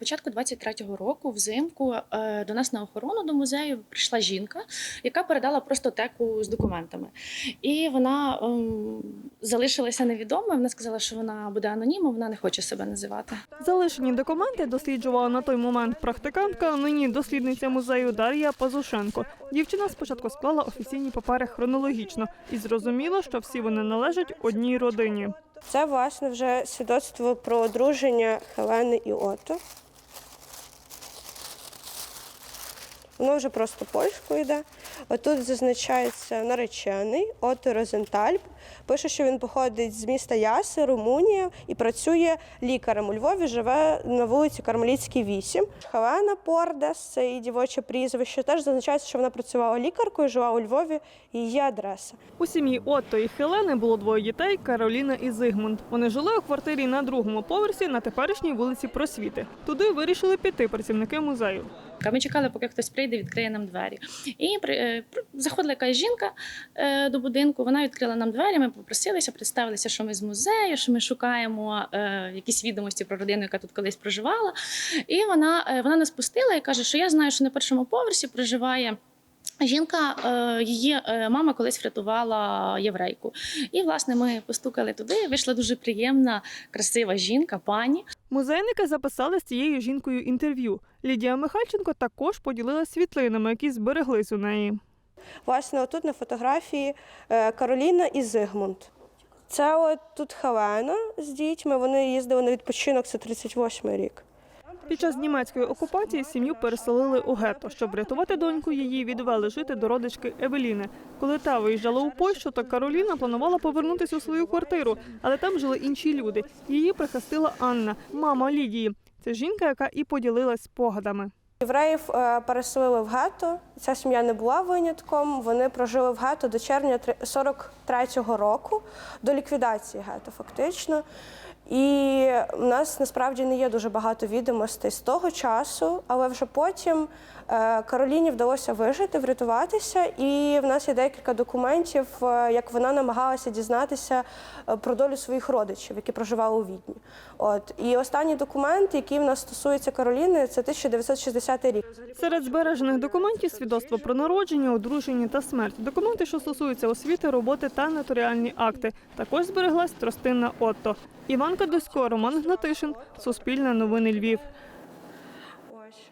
Початку 23-го року, взимку, е, до нас на охорону до музею прийшла жінка, яка передала просто теку з документами. І вона ем, залишилася невідомою. Вона сказала, що вона буде анонімом, вона не хоче себе називати. Залишені документи досліджувала на той момент практикантка, а нині дослідниця музею Дар'я Пазушенко. Дівчина спочатку склала офіційні папери хронологічно і зрозуміла, що всі вони належать одній родині. Це власне вже свідоцтво про одруження Хелени і Ото. Воно вже просто польською йде. Отут зазначається наречений Ото Розентальп. Пише, що він походить з міста Яси, Румунія, і працює лікарем у Львові, живе на вулиці Кармелітській, 8. Хелена Пордес, це її дівоче прізвище. Теж зазначається, що вона працювала лікаркою, жила у Львові, її адреса. У сім'ї Отто і Хелени було двоє дітей Кароліна і Зигмунд. Вони жили у квартирі на другому поверсі на теперішній вулиці Просвіти. Туди вирішили піти працівники музею. А Ми чекали, поки хтось прийде, відкриє нам двері. І е, заходила якась жінка е, до будинку. Вона відкрила нам двері. Ми попросилися, представилися, що ми з музею, що ми шукаємо е, якісь відомості про родину, яка тут колись проживала. І вона, вона нас пустила і каже, що я знаю, що на першому поверсі проживає. Жінка, е, її е, мама колись врятувала єврейку. І, власне, ми постукали туди. Вийшла дуже приємна, красива жінка, пані. Музейники записали з цією жінкою інтерв'ю. Лідія Михальченко також поділилася світлинами, які збереглись у неї. Власне, отут на фотографії е, Кароліна і Зигмунд. Це от тут Хелена з дітьми. Вони їздили на відпочинок, це 38-й рік. Під час німецької окупації сім'ю переселили у гетто. Щоб рятувати доньку, її відвели жити до родички Евеліни. Коли та виїжджала у Польщу, то Кароліна планувала повернутися у свою квартиру, але там жили інші люди. Її прихистила Анна, мама Лідії. Це жінка, яка і поділилась спогадами. Євреїв е, переселили в гетто. Ця сім'я не була винятком. Вони прожили в гетто до червня 43-го року, до ліквідації гетто, фактично. І в нас насправді не є дуже багато відомостей з того часу, але вже потім е, Кароліні вдалося вижити, врятуватися, і в нас є декілька документів, е, як вона намагалася дізнатися е, про долю своїх родичів, які проживали у Відні. От і останній документ, який в нас стосується Кароліни, це 1960 рік. Серед збережених документів свідоцтво про народження, одруження та смерть, документи, що стосуються освіти, роботи та нотаріальні акти. Також збереглась тростинна Отто. Іван Кадусько, Роман Гнатишин, Суспільне новини Львів.